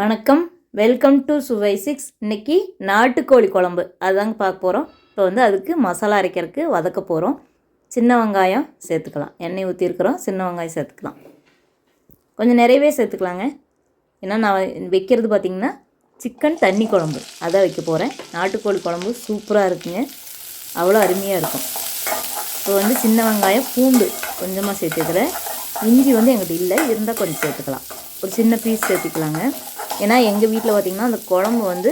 வணக்கம். Welcome to சுவை six இன்றைக்கி நாட்டுக்கோழி குழம்பு. அதுதாங்க பார்க்க போகிறோம் இப்போ வந்து அதுக்கு மசாலா அரைக்கிறதுக்கு வதக்க போகிறோம் சின்ன வெங்காயம் சேர்த்துக்கலாம். எண்ணெய் ஊற்றிருக்கிறோம் சின்ன வெங்காயம் சேர்த்துக்கலாம். கொஞ்சம் நிறையவே சேர்த்துக்கலாங்க. ஏன்னா நான் வைக்கிறது பார்த்திங்கன்னா சிக்கன் தண்ணி குழம்பு. அதான் வைக்க போகிறேன் நாட்டுக்கோழி குழம்பு சூப்பராக இருக்குங்க. அவ்வளோ அருமையாக இருக்கும். இப்போ வந்து சின்ன வெங்காயம் பூண்டு கொஞ்சமாக சேர்த்துக்கிறேன். இஞ்சி வந்து எங்கிட்ட இல்லை. இருந்தால் கொஞ்சம் சேர்த்துக்கலாம். ஒரு சின்ன பீஸ் சேர்த்துக்கலாங்க. ஏன்னா எங்கள் வீட்டில் பார்த்திங்கன்னா அந்த குழம்பு வந்து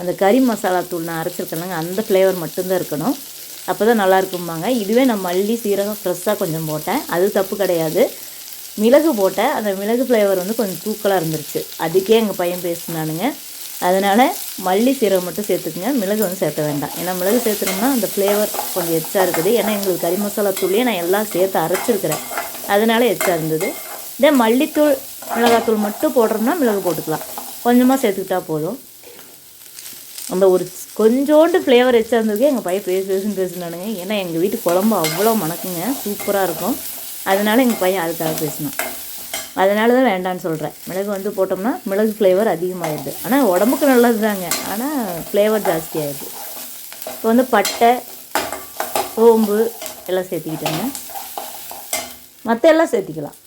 அந்த கறி மசாலா தூள் நான் அரைச்சிருக்கேனுங்க அந்த ஃப்ளேவர் மட்டும்தான் இருக்கணும். அப்போ தான் நல்லா இருக்கும்பாங்க. இதுவே நான் மல்லி சீரகம் ஃப்ரெஷ்ஷாக கொஞ்சம் போட்டேன். அது தப்பு கிடையாது. மிளகு போட்டேன். அந்த மிளகு ஃப்ளேவர் வந்து கொஞ்சம் தூக்கலாக இருந்துருச்சு. அதுக்கே எங்கள் பையன் பேசினானுங்க. அதனால் மல்லி சீரகம் மட்டும் சேர்த்துக்குங்க. மிளகு வந்து சேர்த்த வேண்டாம். ஏன்னா மிளகு சேர்த்துனோம்னா அந்த ஃப்ளேவர் கொஞ்சம் எச்சா இருக்குது. ஏன்னா எங்களுக்கு கறி மசாலா தூளியே நான் எல்லாம் சேர்த்து அரைச்சிருக்கிறேன். அதனால் எச்சா இருந்தது. இதே மல்லித்தூள் மிளகாத்தூள் மட்டும் போடுறோம்னா மிளகு போட்டுக்கலாம். கொஞ்சமாக சேர்த்துக்கிட்டா போதும். அந்த ஒரு கொஞ்சோண்டு ஃப்ளேவர் எச்சா இருந்ததுக்கே எங்கள் பையன் பேசி பேசுன்னு பேசினானுங்க. ஏன்னா எங்கள் வீட்டு குழம்பு அவ்வளோ மணக்குங்க. சூப்பராக இருக்கும். அதனால் எங்கள் பையன் அதுக்காக பேசினான். அதனால தான் வேண்டான்னு சொல்கிறேன் மிளகு வந்து போட்டோம்னா மிளகு ஃப்ளேவர் அதிகமாகிடுது ஆனால் உடம்புக்கு நல்லது தாங்க ஆனால் ஃப்ளேவர் ஜாஸ்தியாகிடுது இப்போ வந்து பட்டை சோம்பு எல்லாம் சேர்த்துக்கிட்டேங்க. மற்ற எல்லாம் சேர்த்திக்கலாம்.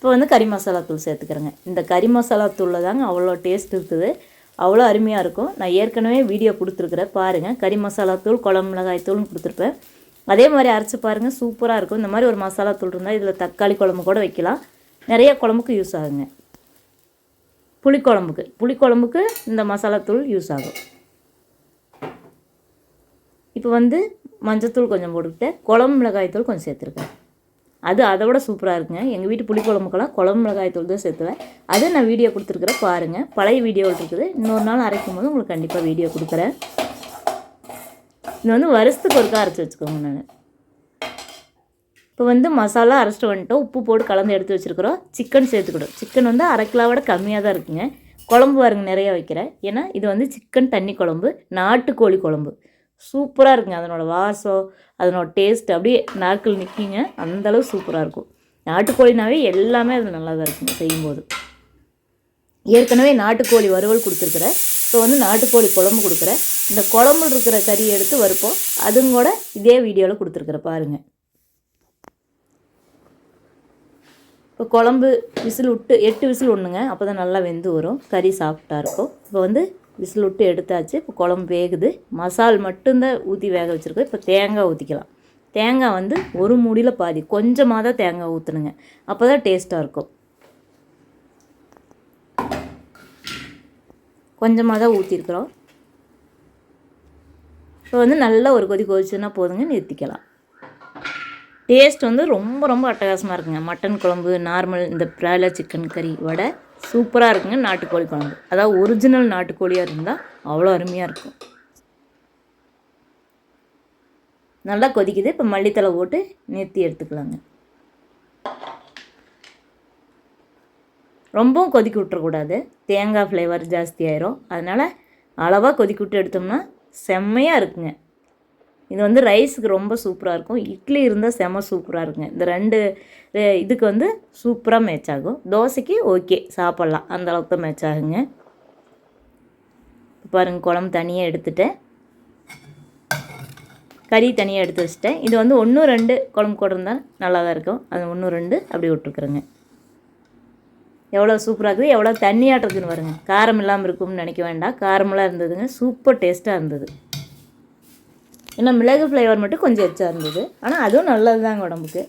இப்போ வந்து கறி மசாலா தூள் சேர்த்துக்கிறேங்க. இந்த கறி மசாலா தூளில் தாங்க அவ்வளோ டேஸ்ட் இருக்குது. அவ்வளோ அருமையாக இருக்கும். நான் ஏற்கனவே வீடியோ கொடுத்துருக்குறேன். பாருங்கள் கறி மசாலா தூள் குழம்பு மிளகாய் தூள்னு கொடுத்துருப்பேன். அதே மாதிரி அரைச்சி பாருங்கள் சூப்பராக இருக்கும். இந்த மாதிரி ஒரு மசாலா தூள் இருந்தால் இதில் தக்காளி குழம்பு கூட வைக்கலாம். நிறைய குழம்புக்கு யூஸ் ஆகுங்க. புளிக்குழம்புக்கு. புளிக்குழம்புக்கு இந்த மசாலா தூள் யூஸ் ஆகும். இப்போ வந்து மஞ்சத்தூள் கொஞ்சம் போட்டுக்கிட்டு குழம்பு மிளகாய் தூள் கொஞ்சம் சேர்த்துருக்கேன். அது அதை விட சூப்பராக இருக்குங்க. எங்கள் வீட்டு புளிக்குழம்புக்கெல்லாம் குழம்பு மிளகாய் தூள் தான் சேர்த்துவேன். அது நான் வீடியோ கொடுத்துருக்குறேன் பாருங்கள் பழைய வீடியோவில் இருக்குது. இன்னொரு நாள் அரைக்கும் போது உங்களுக்கு கண்டிப்பாக வீடியோ கொடுக்குறேன். இது வந்து வருஷத்துக்கு ஒருக்கா அரைச்சி வச்சுக்கோங்க நான். இப்போ வந்து மசாலா அரைச்சிட்டு வந்துட்டோம். உப்பு போட்டு கலந்து எடுத்து வச்சுருக்குறோம். சிக்கன் சேர்த்துக்கிடும் சிக்கன் வந்து அரை கிலோ விட கம்மியாக தான் இருக்குங்க. குழம்பு பாருங்க நிறைய வைக்கிறேன். ஏன்னா இது வந்து சிக்கன் தண்ணி குழம்பு நாட்டுக்கோழி குழம்பு. சூப்பராக இருக்குங்க. அதனோட வாசம் அதனோட டேஸ்ட் அப்படியே நாட்கள் நிற்கிங்க அந்தளவு சூப்பராக இருக்கும். நாட்டுக்கோழினாவே எல்லாமே அது நல்லா தான் இருக்குங்க செய்யும்போது. ஏற்கனவே நாட்டுக்கோழி வறுவல் கொடுத்துருக்குறேன். இப்போ வந்து நாட்டுக்கோழி குழம்பு கொடுக்குறேன். இந்த குழம்புல இருக்கிற கறியை எடுத்து வறுப்போம். அதுவும் கூட இதே வீடியோவில் கொடுத்துருக்குறேன் பாருங்கள் இப்போ குழம்பு விசில் விட்டு எட்டு விசில் ஒன்றுங்க அப்போ தான் நல்லா வெந்து வரும். கறி சாஃப்டாக இருக்கும். இப்போ வந்து விசில் விட்டு எடுத்தாச்சு. இப்போ குழம்பு வேகுது. மசால் மட்டும்தான் ஊற்றி வேக வச்சுருக்கோம். இப்போ தேங்காய் ஊற்றிக்கலாம் தேங்காய் வந்து ஒரு மூடியில் பாதி. கொஞ்சமாக தான் தேங்காய் ஊற்றணுங்க அப்போ தான் டேஸ்ட்டாக இருக்கும். கொஞ்சமாக தான் ஊற்றிருக்குறோம் இப்போ வந்து நல்லா ஒரு கொதி கொதிச்சுன்னா போதுங்க. நிறுத்திக்கலாம். டேஸ்ட் வந்து ரொம்ப ரொம்ப அட்டகாசமாக இருக்குங்க. மட்டன் குழம்பு நார்மல் இந்த பிராய்லர் சிக்கன் கறி வடை. சூப்பராக இருக்குங்க நாட்டுக்கோழி குழம்பு. அதாவது ஒரிஜினல் நாட்டுக்கோழியாக இருந்தால் அவ்வளோ அருமையாக இருக்கும். நல்லா கொதிக்குது. இப்போ மல்லித்தலை போட்டு நிறுத்தி எடுத்துக்கலாங்க. ரொம்பவும் கொதிக்க விட்டுறக்கூடாது. தேங்காய் ஃப்ளேவர் ஜாஸ்தி ஆயிரும். அதனால் அளவாக கொதிக்க விட்டு எடுத்தோம்னா செம்மையாக இருக்குங்க. இது வந்து ரைஸுக்கு ரொம்ப சூப்பராக இருக்கும். இட்லி இருந்தால் செம சூப்பராக இருக்குங்க. இந்த ரெண்டு இதுக்கு வந்து சூப்பராக மேட்ச் ஆகும். தோசைக்கு ஓகே சாப்பிட்லாம். அந்த அளவுக்கு தான் மேட்ச் ஆகுங்க. பாருங்கள் குழம்பு தனியாக எடுத்துட்டேன். கறி தனியாக எடுத்து வச்சுட்டேன். இது வந்து ஒன்று ரெண்டு குழம்பு கூட இருந்தால் நல்லா தான் இருக்கும். அது ஒன்று ரெண்டு அப்படி விட்டுருக்குறேங்க. எவ்வளோ சூப்பராக இருக்குது. எவ்வளோ தண்ணியாட்டுறதுன்னு வருங்க காரம் இல்லாமல் இருக்கும்னு நினைக்க வேண்டாம். காரமெல்லாம் இருந்ததுங்க. சூப்பர் டேஸ்ட்டாக இருந்தது. ஏன்னா மிளகு ஃப்ளேவர் மட்டும் கொஞ்சம் எச்சா இருந்தது. ஆனால் அதுவும் நல்லது தாங்க உடம்புக்கு.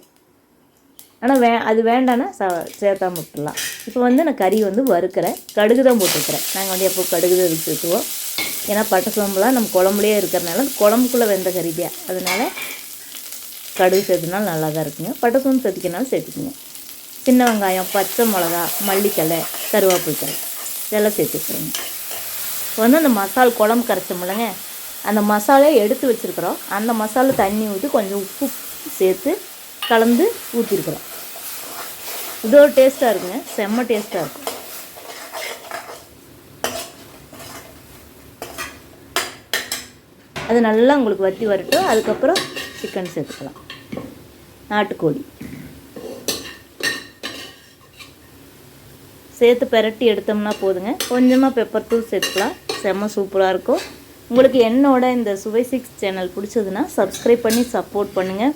ஆனால் வே அது வேண்டான்னா ச சேர்த்தாம விட்டுடலாம் இப்போ வந்து நான் கறி வந்து வறுக்கிறேன். கடுகு தான் போட்டுருக்கிறேன் நாங்கள் வந்து எப்போ கடுகு தான் ஏன்னா பட்டை சோம்புலாம் நம்ம குழம்புலேயே இருக்கிறனால குழம்புக்குள்ளே வெந்த கறி தான் அதனால் கடுகு சேர்த்துனாலும் நல்லா தான் இருக்குங்க. பட்டை சோம்பு சேர்த்திக்கனாலும் சேர்த்துக்குங்க. சின்ன வெங்காயம் பச்சை மிளகா மல்லித்தலை கருவேப்பிலை இதெல்லாம் சேர்த்துக்கிறோங்க இப்போ வந்து அந்த மசால் குழம்பு கரைச்சோம்லங்க அந்த மசாலையை எடுத்து வச்சுருக்குறோம். அந்த மசாலா தண்ணி ஊற்றி கொஞ்சம் உப்பு சேர்த்து கலந்து ஊற்றிருக்குறோம் இது ஒரு டேஸ்ட்டாக இருக்குங்க. செம்ம டேஸ்ட்டாக இருக்கும் அது நல்லா உங்களுக்கு வற்றி வரட்டும். அதுக்கப்புறம் சிக்கன் சேர்த்துக்கலாம். நாட்டுக்கோழி. சேர்த்து பெரட்டி எடுத்தோம்னா போதுங்க. கொஞ்சமாக பெப்பர் தூள் சேர்த்துக்கலாம். செம்ம சூப்பராக இருக்கும். உங்களுக்கு என்னோட இந்த சுவை சிக்ஸ் சேனல் பிடிச்சதுன்னா சப்ஸ்கிரைப் பண்ணி சப்போர்ட் பண்ணுங்கள்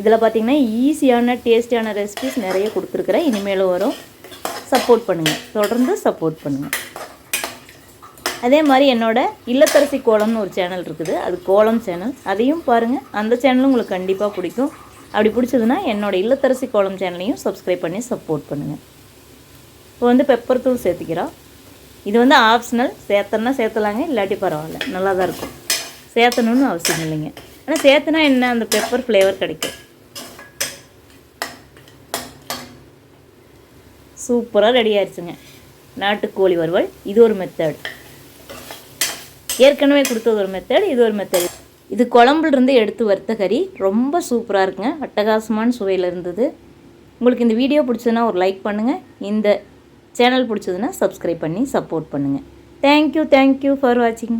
இதில் பார்த்தீங்கன்னா ஈஸியான டேஸ்டியான ரெசிபிஸ் நிறைய கொடுத்துருக்குறேன். இனிமேலும் வரும். சப்போர்ட் பண்ணுங்கள் தொடர்ந்து சப்போர்ட் பண்ணுங்கள் அதே மாதிரி என்னோடய இல்லத்தரசி கோலம்னு ஒரு சேனல் இருக்குது. அது கோலம் சேனல் அதையும் பாருங்கள் அந்த சேனலும் உங்களுக்கு கண்டிப்பாக பிடிக்கும். அப்படி பிடிச்சதுன்னா என்னோடய இல்லத்தரசி கோலம் சேனலையும் சப்ஸ்கிரைப் பண்ணி சப்போர்ட் பண்ணுங்கள் இப்போ வந்து பெப்பர் தூள் சேர்த்துக்கிறோம். இது வந்து ஆப்ஷனல் சேர்த்தனா சேர்த்தலாங்க இல்லாட்டி பரவாயில்ல. நல்லா தான் இருக்கும். சேர்த்தணும்னு அவசியம் இல்லைங்க. ஆனால் சேர்த்துனா என்ன? அந்த பெப்பர் ஃப்ளேவர் கிடைக்கும். சூப்பராக ரெடி ஆயிடுச்சுங்க நாட்டுக்கோழி வறுவல். இது ஒரு மெத்தட் ஏற்கனவே கொடுத்தது ஒரு மெத்தட் இது ஒரு மெத்தட் இது குழம்புலேருந்து எடுத்து வறுத்த கறி. ரொம்ப சூப்பராக இருக்குங்க. அட்டகாசமான சுவையில் இருந்தது. உங்களுக்கு இந்த வீடியோ பிடிச்சதுன்னா ஒரு லைக் பண்ணுங்கள் இந்த சேனல் பிடிச்சதுன்னா சப்ஸ்கிரைப் பண்ணி சப்போர்ட் பண்ணுங்கள் தேங்க்யூ தேங்க்யூ ஃபார் வாட்சிங்